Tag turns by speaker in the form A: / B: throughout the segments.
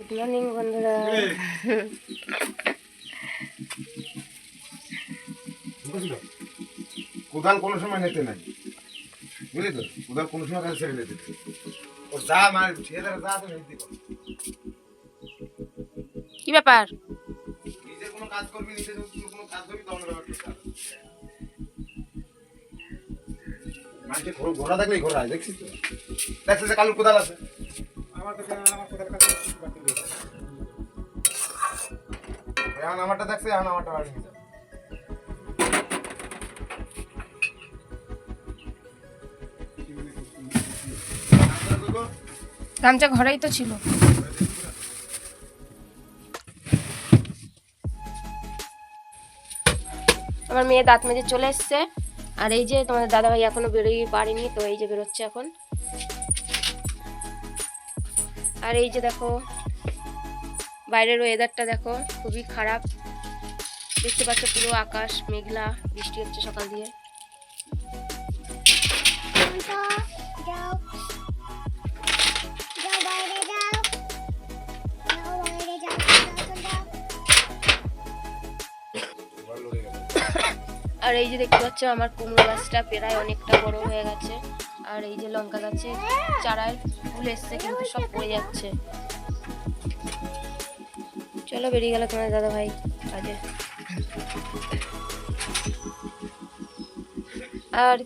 A: Good morning বন্ধুরা
B: কোদাল কোনো সময় নিতে নাই। বুঝলি তো? কোদাল কোনো সময় কাছে ছেড়ে নিতে ও যা মানে ছেলেরা যা তো নিতে
A: কি ব্যাপার?
B: নিজে কোনো কাজ করবি নিজে কোনো কাজ করবি তখন ব্যাপারটা খারাপ। মানুষের ঘোড়া- হয়, দেখছিস তো? দেখছিস যে কালুর কোদাল আছে? আমার তো এখন আমারটা দেখছে এখন আমারটা বাড়ি নিয়ে যাবে
A: গামছা ঘরেই তো ছিল। আমার মেয়ে দাঁত মেজে চলে এসছে। আর এই যে তোমাদের দাদাভাই এখনও বেরোই পারেনি তো এই যে বেরোচ্ছে এখন। আর এই যে দেখো বাইরের ওয়েদারটা দেখো, খুবই খারাপ। দেখতে পাচ্ছ পুরো আকাশ, মেঘলা, বৃষ্টি হচ্ছে সকাল দিয়ে। আর এই যে দেখতে পাচ্ছ, আমার কুমড়ো গাছটা প্রায় অনেকটা বড় হয়ে গেছে। আর এই যে লঙ্কা গাছে চারায় ফুল এসছে, কিন্তু সব পড়ে যাচ্ছে। চলো বেরিয়ে গেল তোমার দাদা ভাই কাজে। আর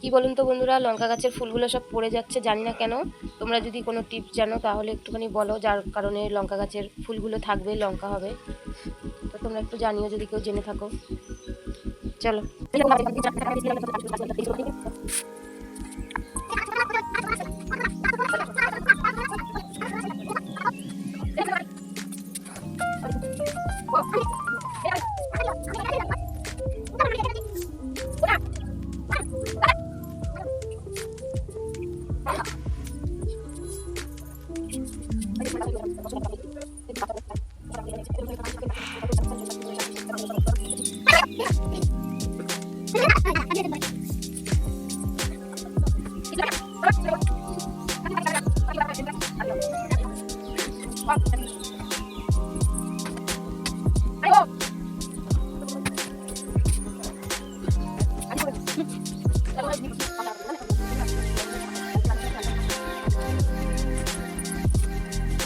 A: কি বলুন তো বন্ধুরা, লঙ্কা গাছের ফুলগুলো সব পড়ে যাচ্ছে, জানি না কেন। তোমরা যদি কোনো টিপস জানো, তাহলে একটুখানি বলো, যার কারণে লঙ্কা গাছের ফুলগুলো থাকবে, লঙ্কা হবে। তো তোমরা একটু জানিও যদি কেউ জেনে থাকো। চলো।
C: 嗯。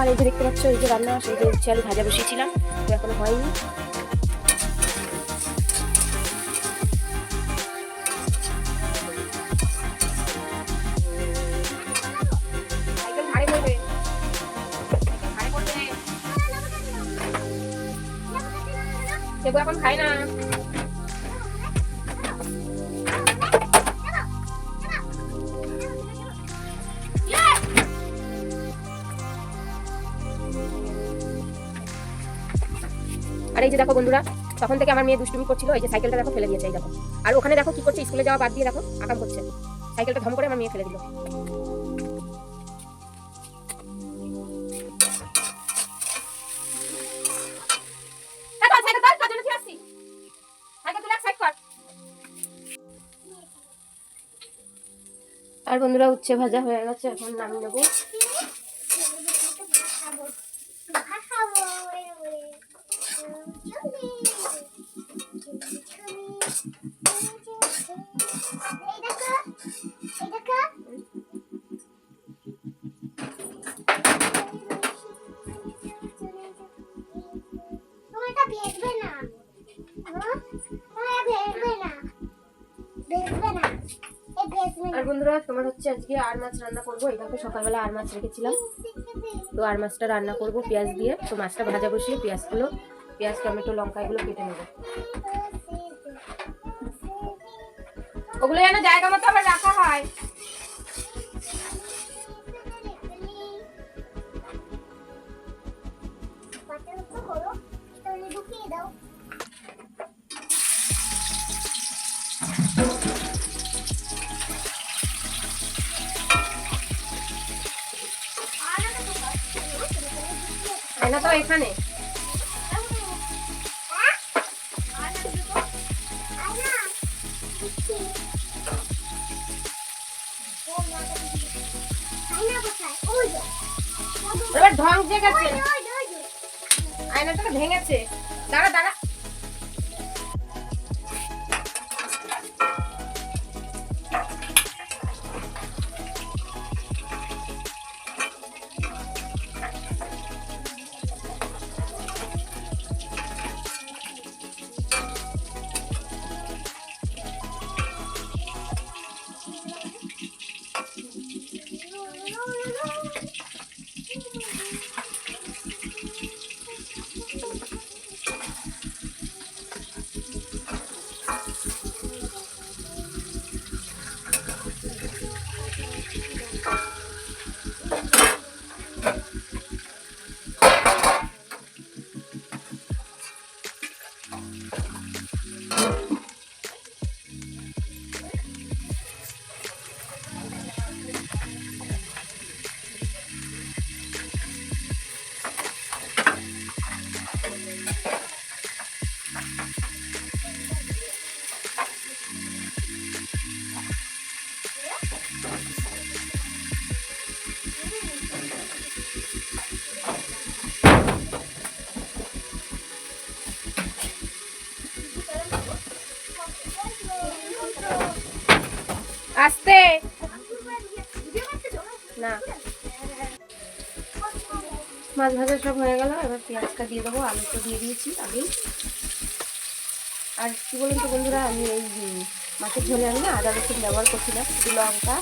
A: আর এই যে দেখতে পাচ্ছ, এই যে রান্না, সেই যে হচ্ছে আমি ভাজা বসিয়েছিলাম, তো এখনও হয়নি। এখন খাই না। যে দেখো বন্ধুরা, তখন থেকে আমার মেয়ে দুষ্টুমি করছিল, এই যে সাইকেলটা দেখো ফেলে দিয়েছে, এই দেখো। আর ওখানে দেখো কি করছে, স্কুলে যাওয়া বাদ দিয়ে দেখো, আকাম করছে। সাইকেলটা ধম করে আমার মেয়ে ফেলে দিল।
C: আর বন্ধুরা, উচ্ছে ভাজা হয়ে গেছে, এখন নামিয়ে নেব। বন্ধুরা, তোমার হচ্ছে আজকে আর মাছ রান্না করব। এই দেখো সকালবেলা আর মাছ রেখেছিলাম। তো আর মাছটা রান্না করব পেঁয়াজ দিয়ে। তো মাছটা ভাজা বসিয়ে পেঁয়াজগুলো, পেঁয়াজ, টমেটো লঙ্কা এগুলো কেটে নেব। ওগুলো যেন জায়গা মতো আবার রাখা হয়। তো এখানে এবার ঢং জেগেছে ভেঙেছে দাঁড়া দাঁড়া সব হয়ে গেল, এবার পেঁয়াজটা দিয়ে দেবো, আলু তো দিয়ে দিয়েছি আগেই। আর কি বলুন তো বন্ধুরা, আমি এই মাছের ঝোলে আমি না আদা রসুন ব্যবহার করছি না শুধু লঙ্কা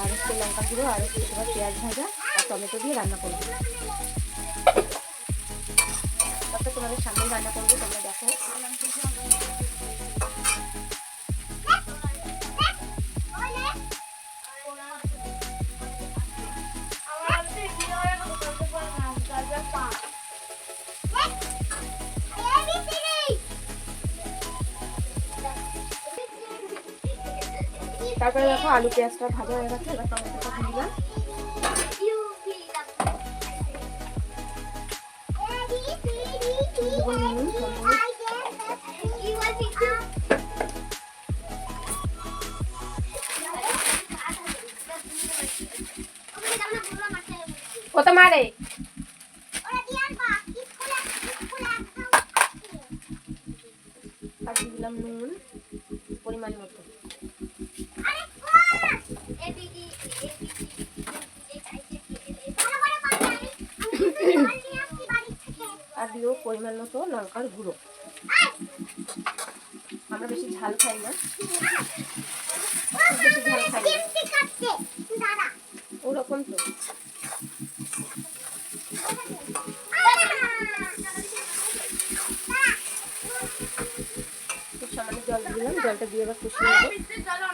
C: আর হচ্ছে লঙ্কা গুঁড়ো আর হচ্ছে তোমার পেঁয়াজ ভাজা আর টমেটো দিয়ে রান্না করব। তারপরে তোমাদের সামনে রান্না করব, তোমরা দেখো। তারপরে দেখো আলু পেঁয়াজটা ভাজা হয়ে গেছে, এবার টমেটোটা দিলাম কত মারে? আর দিলাম নুন, পরিমাণ মতো আর দিও পরিমাণ মতো লঙ্কার গুঁড়ো। আমরা বেশি ঝাল খাই না। বেশি ঝাল খাই না। ওরকম তো। জল দিলাম। জলটা দিয়ে এবার কষিয়ে নেব।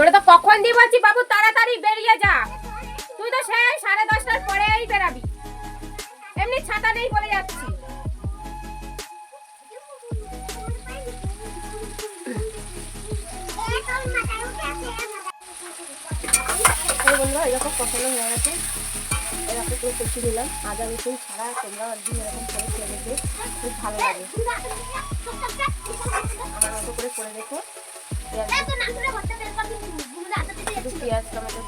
C: তোরা তো কখন দিয়ে বলছি বাবু তাড়াতাড়ি বেরিয়ে যা। তুই তো সেই সাড়ে দশটার পরেই বেরাবি। এমনি ছাতা নেই বলে যাচ্ছি। বন্ধুরা এরকম হয়ে গেছে। এরকম করে কষিয়ে দিলাম আদা রসুন ছাড়া তোমরা একদিন এরকম করে খেয়ে দেখবে। খুব ভালো লাগে। আমার মতো করে করে দেখো। পেঁয়াজ টমেটো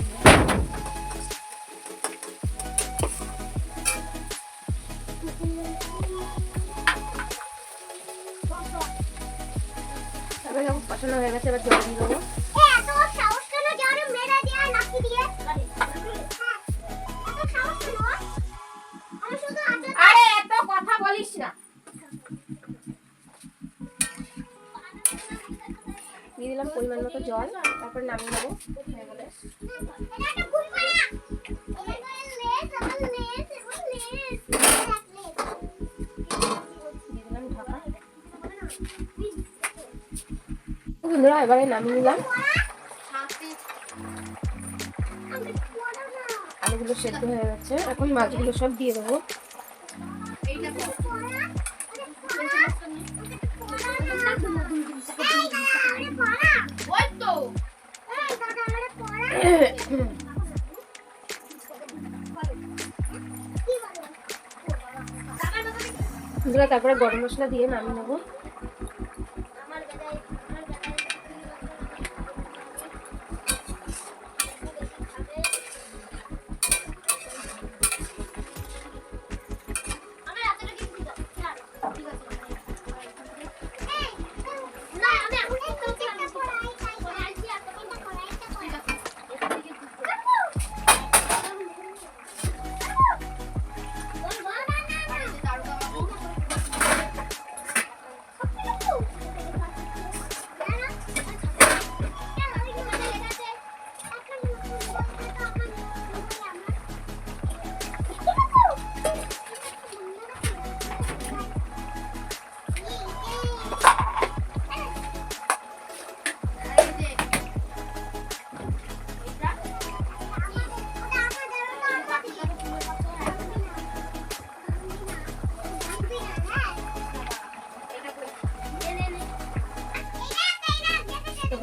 C: তারপরে যখন কষানো হয়ে গেছে এবার জল দিয়ে দেবো তারপর নামিয়ে নেব। হয়ে গেলে। বন্ধুরা, এবারে নামিয়ে নিলাম। আলুগুলো সেদ্ধ হয়ে গেছে। এখন মাছগুলো সব দিয়ে দেবো। তারপরে গরম মশলা দিয়ে নামিয়ে নেব।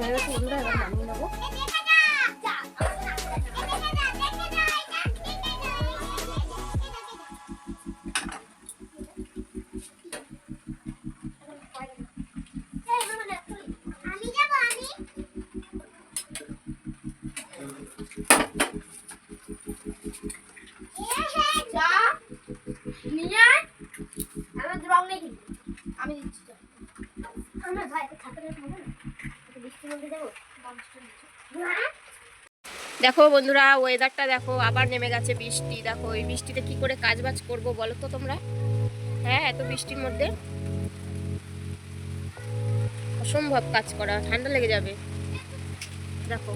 C: তো হয়ে গেছে বন্ধুরা এবার নামিয়ে দেখো বন্ধুরা ওয়েদারটা দেখো, আবার নেমে গেছে বৃষ্টি। দেখো, এই বৃষ্টিতে কি করে কাজ বাজ করব বলো তো তোমরা? হ্যাঁ এত বৃষ্টির মধ্যে। অসম্ভব কাজ করা, ঠান্ডা লেগে যাবে। দেখো।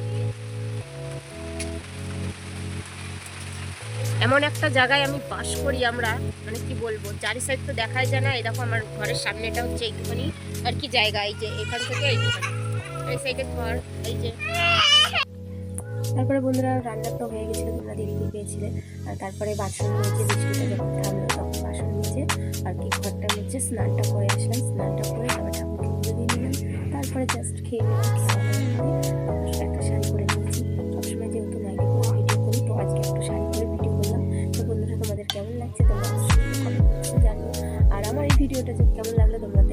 C: এমন একটা জায়গায় আমি বাস করি আমরা মানে কি বলব, চারি সাইড তো দেখাই যায় না। এই দেখো আমার ঘরের সামনেটা হচ্ছে এইটুখানি আর কি জায়গা, এই যে এখান থেকে এই সাইডে ঘর, এই যে। তারপরে বন্ধুরা রান্না তো হয়ে গেছিল, তোমরা দেখতে পেয়েছিলে। আর তারপরে বাসন নিয়েছে বৃষ্টিটা যখন থামলো তখন বাসন নিয়েছে আর কি ঘরটা নিচে স্নানটা করে আসলাম। স্নানটা করে আবার ঠাকুরকে পুজো দিয়ে নিলাম। তারপরে জাস্ট খেয়ে একটা শাড়ি করে নিয়েছি। সবসময় যেহেতু নাইটি করে ভিডিও করি, তো আজকে একটু শাড়ি করে ভিডিও করলাম। তো বন্ধুরা তোমাদের কেমন লাগছে তোমরা জানিও। আর আমার এই ভিডিওটা কেমন লাগল তোমাদের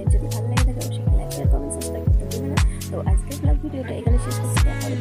C: video dari kalian sudah suka kalau